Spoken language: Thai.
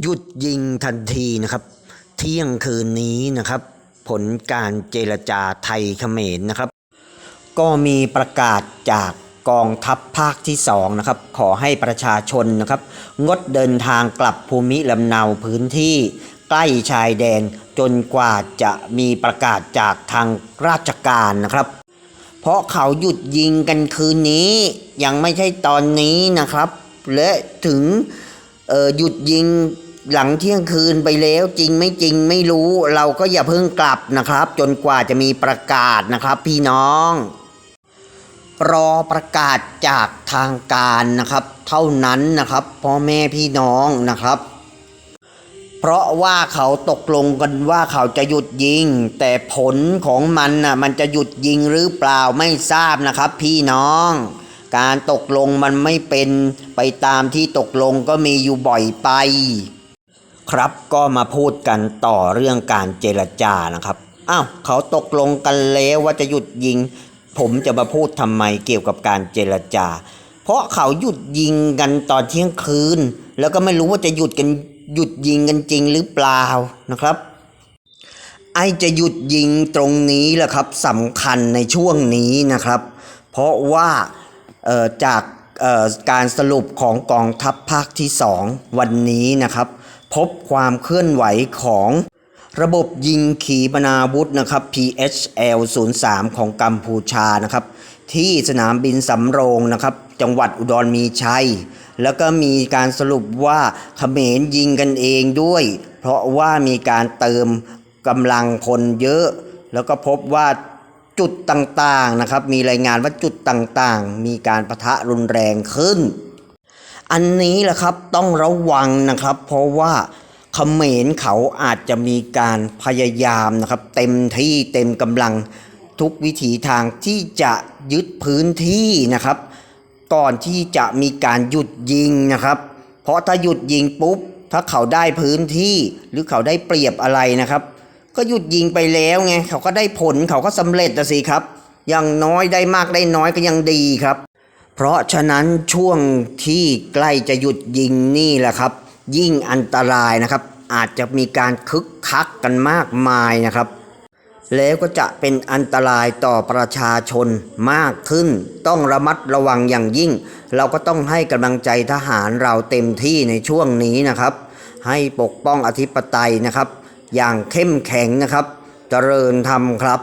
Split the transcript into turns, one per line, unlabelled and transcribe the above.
หยุดยิงทันทีนะครับ เที่ยงคืนนี้นะครับ ผลการเจรจาไทยเขมรนะครับ ก็มีประกาศจากกองทัพภาคที่สองนะครับขอให้ประชาชนนะครับ งดเดินทางกลับภูมิลำเนาพื้นที่ใกล้ชายแดนจนกว่าจะมีประกาศจากทางราชการนะครับ เพราะเขาหยุดยิงกันคืนนี้ ยังไม่ใช่ตอนนี้นะครับ และถึงเอ่อหยุดยิง หลังเที่ยงคืนไปแล้วจริงไม่จริงไม่รู้ เราก็อย่าเพิ่งกลับนะครับ จนกว่าจะมีประกาศนะครับ พี่น้อง รอประกาศจากทางการนะครับ เท่านั้นนะครับพ่อแม่พี่น้องนะครับ เพราะว่าเขาตกลงกันว่าเขาจะหยุดยิง แต่ผลของมันน่ะมันจะหยุดยิงหรือเปล่าไม่ทราบนะครับ พี่น้องการตกลงมันไม่เป็นไปตามที่ตกลงก็มีอยู่บ่อยไป ครับก็มาพูดกันต่อเรื่องการเจรจานะครับอ้าวเขาตกลงกันแล้วว่าจะหยุดยิง ผมจะมาพูดทำไมเกี่ยวกับการเจรจา เพราะเขาหยุดยิงกันตอนเที่ยงคืน แล้วก็ไม่รู้ว่าจะหยุดกันหยุดยิงกันจริงหรือเปล่านะครับ ไอจะหยุดยิงตรงนี้แหละครับสำคัญในช่วงนี้นะครับ เพราะว่าเอ่อจากเอ่อการสรุปของกองทัพภาคที่ 2 วันนี้นะครับ พบความเคลื่อนไหวของระบบยิงขีปนาวุธนะครับ PHL 03ของกัมพูชานะครับ ที่สนามบินสำโรงนะครับ จังหวัดอุดรมีชัย แล้วก็มีการสรุปว่าเขมรยิงกันเองด้วย เพราะว่ามีการเติมกำลังพลเยอะ แล้วก็พบว่าจุดต่างๆนะครับ มีรายงานว่าจุดต่างๆ มีการประทะรุนแรงขึ้น อันนี้แหละครับต้องระวังนะครับ เพราะว่าเขมรเขาอาจจะมีการพยายามนะครับ เต็มที่เต็มกำลังทุกวิถีทางที่จะยึดพื้นที่นะครับ ก่อนที่จะมีการหยุดยิงนะครับ เพราะถ้าหยุดยิงปุ๊บ ถ้าเขาได้พื้นที่หรือเขาได้เปรียบอะไรนะครับ ก็หยุดยิงไปแล้วไงเขาก็ได้ผลเขาก็สำเร็จนะสิครับ อย่างน้อยได้มากได้น้อยก็ยังดีครับ เพราะฉะนั้นช่วงที่ใกล้จะหยุดยิงนี่แหละครับ ยิ่งอันตรายนะครับ อาจจะมีการคึกคักกันมากมายนะครับ แล้วก็จะเป็นอันตรายต่อประชาชนมากขึ้น ต้องระมัดระวังอย่างยิ่ง เราก็ต้องให้กำลังใจทหารเราเต็มที่ในช่วงนี้นะครับ ให้ปกป้องอธิปไตยนะครับ อย่างเข้มแข็งนะครับ เจริญธรรมครับ